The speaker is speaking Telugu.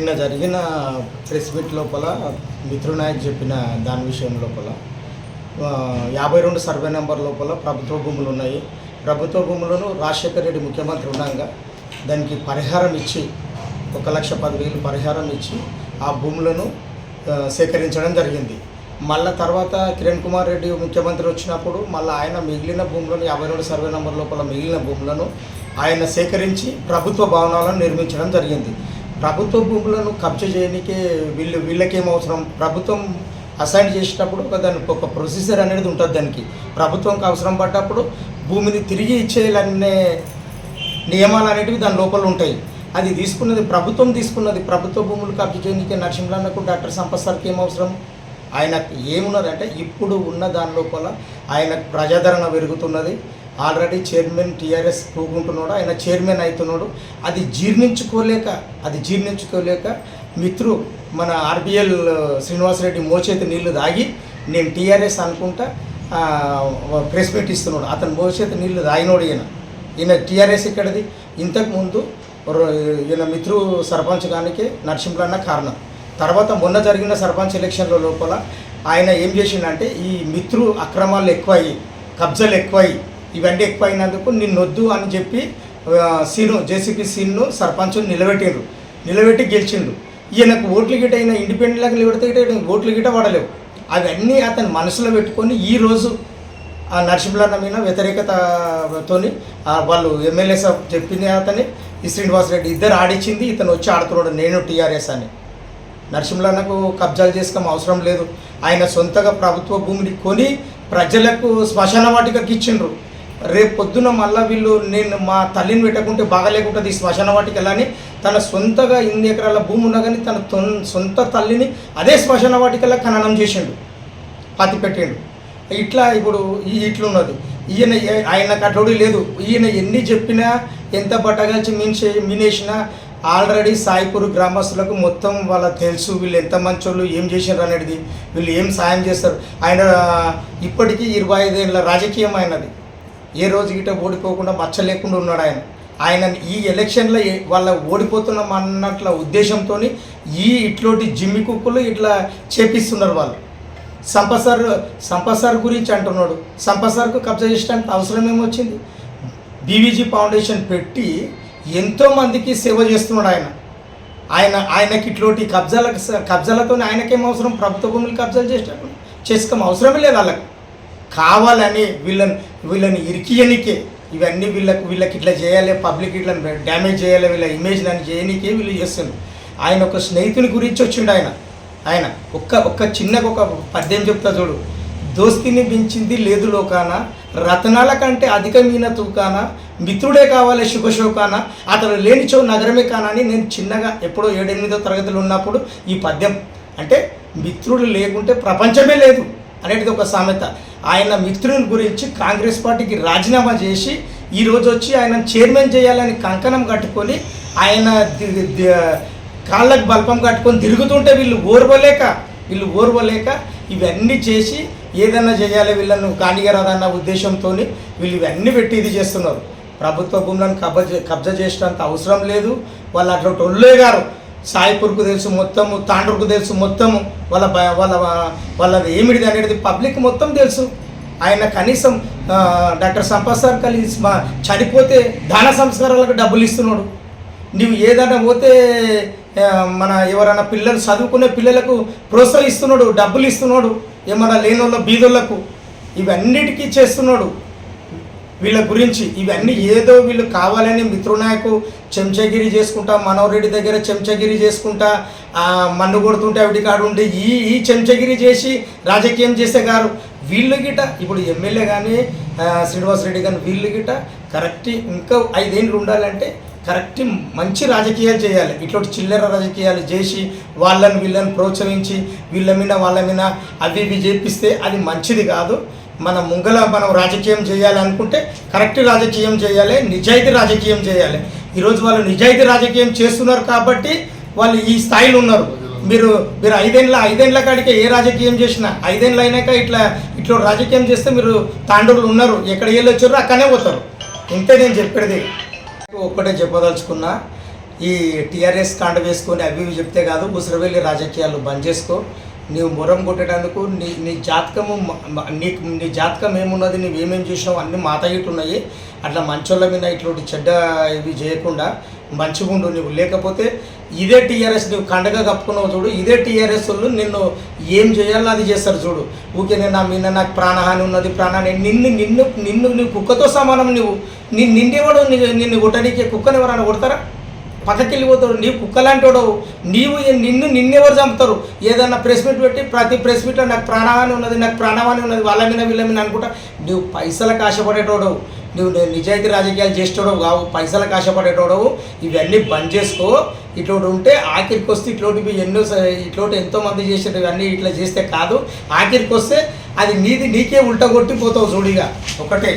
నిన్న జరిగిన ప్రెస్ మీట్ లోపల మిత్రునాయక్ చెప్పిన దాని విషయం లోపల యాభై రెండు సర్వే నెంబర్ లోపల ప్రభుత్వ భూములు ఉన్నాయి. ప్రభుత్వ భూములను రాజశేఖర రెడ్డి ముఖ్యమంత్రి ఉండగా దానికి పరిహారం ఇచ్చి ఒక లక్ష పదివేలు పరిహారం ఇచ్చి ఆ భూములను సేకరించడం జరిగింది. మళ్ళా తర్వాత కిరణ్ కుమార్ రెడ్డి ముఖ్యమంత్రి వచ్చినప్పుడు మళ్ళీ ఆయన మిగిలిన భూములను యాభై రెండు సర్వే నెంబర్ లోపల మిగిలిన భూములను ఆయన సేకరించి ప్రభుత్వ భవనాలను నిర్మించడం జరిగింది. ప్రభుత్వ భూములను కబ్జా చేయడానికే వీళ్ళు వీళ్ళకేం అవసరం? ప్రభుత్వం అసైన్ చేసేటప్పుడు ఒక దానికి ఒక ప్రొసీజర్ అనేది ఉంటుంది దానికి. ప్రభుత్వంకి అవసరం పడ్డప్పుడు భూమిని తిరిగి ఇచ్చేయాలనే నియమాలు అనేటివి దాని లోపల ఉంటాయి. అది తీసుకున్నది ప్రభుత్వం తీసుకున్నది ప్రభుత్వ భూములు కబ్జా చేయడానికి నరసింహన్నకు డాక్టర్ సంపత్సర్కి ఏం అవసరం? ఆయనకు ఏమున్నదంటే ఇప్పుడు ఉన్న దాని లోపల ఆయన ప్రజాదరణ పెరుగుతున్నది. ఆల్రెడీ చైర్మన్ టీఆర్ఎస్ పోగుంటున్నాడు ఆయన చైర్మన్ అవుతున్నాడు. అది జీర్ణించుకోలేక అది జీర్ణించుకోలేక మిత్రు మన ఆర్బిఎల్ శ్రీనివాసరెడ్డి మోచేతి నీళ్ళు తాగి నేను టీఆర్ఎస్ అనుకుంటా ప్రెస్ మీట్ ఇస్తున్నాడు. అతను మోచేతి నీళ్ళు తాగినోడు ఈయన. ఈయన టీఆర్ఎస్ ఇక్కడది ఇంతకుముందు ఈయన మిత్రు సర్పంచ్ గానికి నరసింహులన్న కారణం. తర్వాత మొన్న జరిగిన సర్పంచ్ ఎలక్షన్ల లోపల ఆయన ఏం చేసిండంటే ఈ మిత్రు అక్రమాలు ఎక్కువయ్యి కబ్జాలు ఎక్కువయ్యి ఇవన్నీ ఎక్కువైనందుకు నిన్నొద్దు అని చెప్పి సీను జేసీపీ సీన్ను సర్పంచ్ నిలబెట్టిండ్రు. నిలబెట్టి గెలిచిండు ఈయనకు ఓట్లు గిట్ట అయినా ఇండిపెండెంట్లకు నిలబెడితే గిట్ట ఓట్లు గిట్ట పడలేవు. అవన్నీ అతను మనసులో పెట్టుకొని ఈరోజు ఆ నరసింహన్న మీద వ్యతిరేకతతోని వాళ్ళు ఎమ్మెల్యే సాబ్ చెప్పింది అతని ఈ శ్రీనివాసరెడ్డి ఇద్దరు ఆడిచ్చింది ఇతను వచ్చి ఆడుతున్నాడు నేను టీఆర్ఎస్ అని. నరసింహన్నకు కబ్జాలు చేసుకోమ అవసరం లేదు. ఆయన సొంతగా ప్రభుత్వ భూమిని కొని ప్రజలకు శ్మశాన వాటికకి ఇచ్చిండ్రు రేపు పొద్దున మళ్ళీ వీళ్ళు నేను మా తల్లిని పెట్టకుంటే బాగలేకుంటుంది ఈ శ్మశాన వాటికలని తన సొంతగా ఇన్ని ఎకరాల భూమి ఉన్నా కానీ తన సొంత తల్లిని అదే శ్మశాన వాటికల్లా ఖననం చేసిండు. పాతి పెట్టిండు. ఇట్లా ఇప్పుడు ఈ ఇట్లున్నది. ఈయన ఆయన కట్టడి లేదు. ఈయన ఎన్ని చెప్పినా ఎంత పట్టగాల్చి మీన్సే మీనేసినా ఆల్రెడీ సాయిపూర్ గ్రామస్తులకు మొత్తం వాళ్ళ తెలుసు. వీళ్ళు ఎంత మంచోళ్ళు ఏం చేశారు అనేది. వీళ్ళు ఏం సాయం చేస్తారు. ఆయన ఇప్పటికీ ఇరవై ఐదేళ్ళ రాజకీయం ఆయనది. ఏ రోజు గిట్ట ఓడిపోకుండా మచ్చ లేకుండా ఉన్నాడు ఆయన. ఆయన ఈ ఎలక్షన్లో వాళ్ళ ఓడిపోతున్నాం అన్నట్ల ఉద్దేశంతో ఈ ఇట్లాంటి జిమ్మి కుక్కలు ఇట్లా చేపిస్తున్నారు వాళ్ళు. సంపసార్ సంపసార్ గురించి అంటున్నాడు. సంపసార్కు కబ్జా చేయడానికి అవసరం ఏమొచ్చింది? బీవీజీ ఫౌండేషన్ పెట్టి ఎంతోమందికి సేవ చేస్తున్నాడు ఆయన. ఆయన ఆయనకి ఇట్లాంటి కబ్జాలకు కబ్జాలతో ఆయనకేం అవసరం? ప్రభుత్వ భూములు కబ్జాలు చేసేటప్పుడు చేసుకోం అవసరమే లేదు వాళ్ళకి. కావాలని వీళ్ళని వీళ్ళని ఇరికియనికే. ఇవన్నీ వీళ్ళకి వీళ్ళకి ఇట్లా చేయాలి పబ్లిక్ ఇట్లా డ్యామేజ్ చేయాలి వీళ్ళ ఇమేజ్ అని చేయనీకే వీళ్ళు చేస్తున్నారు. ఆయన ఒక స్నేహితుని గురించి వచ్చిండు ఆయన. ఆయన ఒక్క ఒక్క చిన్నగా ఒక పద్యం చెప్తా చూడు. దోస్తిని మించింది లేదు లోకాన రతనాల కంటే అధికమైన తూకాన మిత్రుడే కావాలి శుభశోకాన అతను లేనిచో నగరమే కానా అని నేను చిన్నగా ఎప్పుడో ఏడెనిమిదో తరగతులు ఉన్నప్పుడు ఈ పద్యం. అంటే మిత్రుడు లేకుంటే ప్రపంచమే లేదు. అనేది ఒక సామెత. ఆయన మిత్రుని గురించి కాంగ్రెస్ పార్టీకి రాజీనామా చేసి ఈరోజు వచ్చి ఆయన చైర్మన్ చేయాలని కంకణం కట్టుకొని ఆయన కాళ్ళకు బల్పం కట్టుకొని తిరుగుతుంటే వీళ్ళు ఓర్వలేక వీళ్ళు ఓర్వలేక ఇవన్నీ చేసి ఏదన్నా చేయాలి వీళ్ళను కానిగరాదన్న ఉద్దేశంతో వీళ్ళు ఇవన్నీ పెట్టి ఇది చేస్తున్నారు. ప్రభుత్వ భూములను కబ్జా కబ్జా చేసినంత అవసరం లేదు. వాళ్ళు అట్లా ఒళ్ళే గారు సాయిపూర్కు తెలుసు మొత్తము తాండూరుకు తెలుసు మొత్తము వాళ్ళ వాళ్ళ వాళ్ళది ఏమిటిది అనేది పబ్లిక్ మొత్తం తెలుసు. ఆయన కనీసం డాక్టర్ సంపత్ సార్ కలిసి మా- చనిపోతే దాన సంస్కారాలకు డబ్బులు ఇస్తున్నాడు. నువ్వు ఏదైనా పోతే మన ఎవరైనా పిల్లలు చదువుకునే పిల్లలకు ప్రోత్సహిస్తున్నాడు డబ్బులు ఇస్తున్నాడు ఏమన్నా లేని వాళ్ళ బీదోళ్ళకు. ఇవన్నిటికీ చేస్తున్నాడు. వీళ్ళ గురించి ఇవన్నీ ఏదో వీళ్ళు కావాలని మిత్రునాయకు చెంచగిరి చేసుకుంటా మనోరెడ్డి దగ్గర చెంచగిరి చేసుకుంటా మన్ను కొడుతుంటే అవిటి కాడు ఉండి ఈ ఈ చెంచగిరి చేసి రాజకీయం చేసే గారు వీళ్ళు గిట ఇప్పుడు ఎమ్మెల్యే కానీ శ్రీనివాస్ రెడ్డి కానీ వీళ్ళు గిట కరెక్ట్ ఇంకా ఐదేళ్ళు ఉండాలంటే కరెక్ట్ మంచి రాజకీయాలు చేయాలి. ఇట్లాంటి చిల్లర రాజకీయాలు చేసి వాళ్ళని వీళ్ళని ప్రోత్సహించి వీళ్ళ మీద వాళ్ళ మీద అవి ఇవి చేపిస్తే అది మంచిది కాదు. మన ముంగల మనం రాజకీయం చేయాలనుకుంటే కరెక్ట్ రాజకీయం చేయాలి నిజాయితీ రాజకీయం చేయాలి. ఈరోజు వాళ్ళు నిజాయితీ రాజకీయం చేస్తున్నారు కాబట్టి వాళ్ళు ఈ స్థాయిలో ఉన్నారు. మీరు మీరు ఐదేళ్ళ ఐదేళ్ళ కాడికే ఏ రాజకీయం చేసినా ఐదేళ్ళు అయినాక ఇట్లా ఇట్లా రాజకీయం చేస్తే మీరు తాండూరులు ఉన్నారు. ఎక్కడ వెళ్ళి వచ్చారో అక్కడనే పోతారు. ఇంతే నేను చెప్పేది. ఒక్కటే చెప్పదలుచుకున్నా ఈ టీఆర్ఎస్ కాండ వేసుకొని అవి చెప్తే కాదు ఉసిరవెల్లి రాజకీయాలు బంద్ చేసుకో. నీవు మొరం కొట్టేటందుకు నీ నీ జాతకము నీకు నీ జాతకం ఏమున్నది నీవు ఏమేమి చేసినావు అన్నీ మాత అట్లా మంచోళ్ళ మీద ఇట్లాంటి చెడ్డ ఇవి చేయకుండా మంచిగా ఉండు నువ్వు. లేకపోతే ఇదే టీఆర్ఎస్ నువ్వు కండగా కప్పుకున్నావు చూడు ఇదే టీఆర్ఎస్ వాళ్ళు నిన్ను ఏం చేయాలో అది చేస్తారు చూడు. ఊకే నేను నా మీద నాకు ప్రాణహాని ఉన్నది ప్రాణహాని నిన్ను నిన్ను నిన్ను నువ్వు కుక్కతో సమానం నువ్వు. నీ నిన్నేవాడు నిన్ను కొట్టడానికి కుక్కని ఎవరైనా కొడతారా? పక్కకి వెళ్ళిపోతాడు నీవు కుక్కలాంటి వాడు నీవు నిన్ను నిన్నెవరు చంపుతారు? ఏదన్నా ప్రెస్ మీట్ పెట్టి ప్రతి ప్రెస్ మీట్లో నాకు ప్రాణహాని ఉన్నది నాకు ప్రాణహాని ఉన్నది వాళ్ళ మీద వీళ్ళ మీద అనుకుంటా. నువ్వు పైసలకు ఆశపడేటోడవు నువ్వు నిజాయితీ రాజకీయాలు చేసేటోడవు కావు. పైసలకు ఆశపడేటోడవు ఇవన్నీ బంద్ చేసుకో. ఇట్లోటి ఉంటే ఆఖరికి వస్తే ఇట్లోటి ఎన్నో ఇట్లోటి ఎంతో మంది చేసేటివి ఇట్లా చేస్తే కాదు. ఆఖరికి వస్తే అది నీది నీకే ఉల్టగొట్టి పోతావు చూడిగా ఒకటే.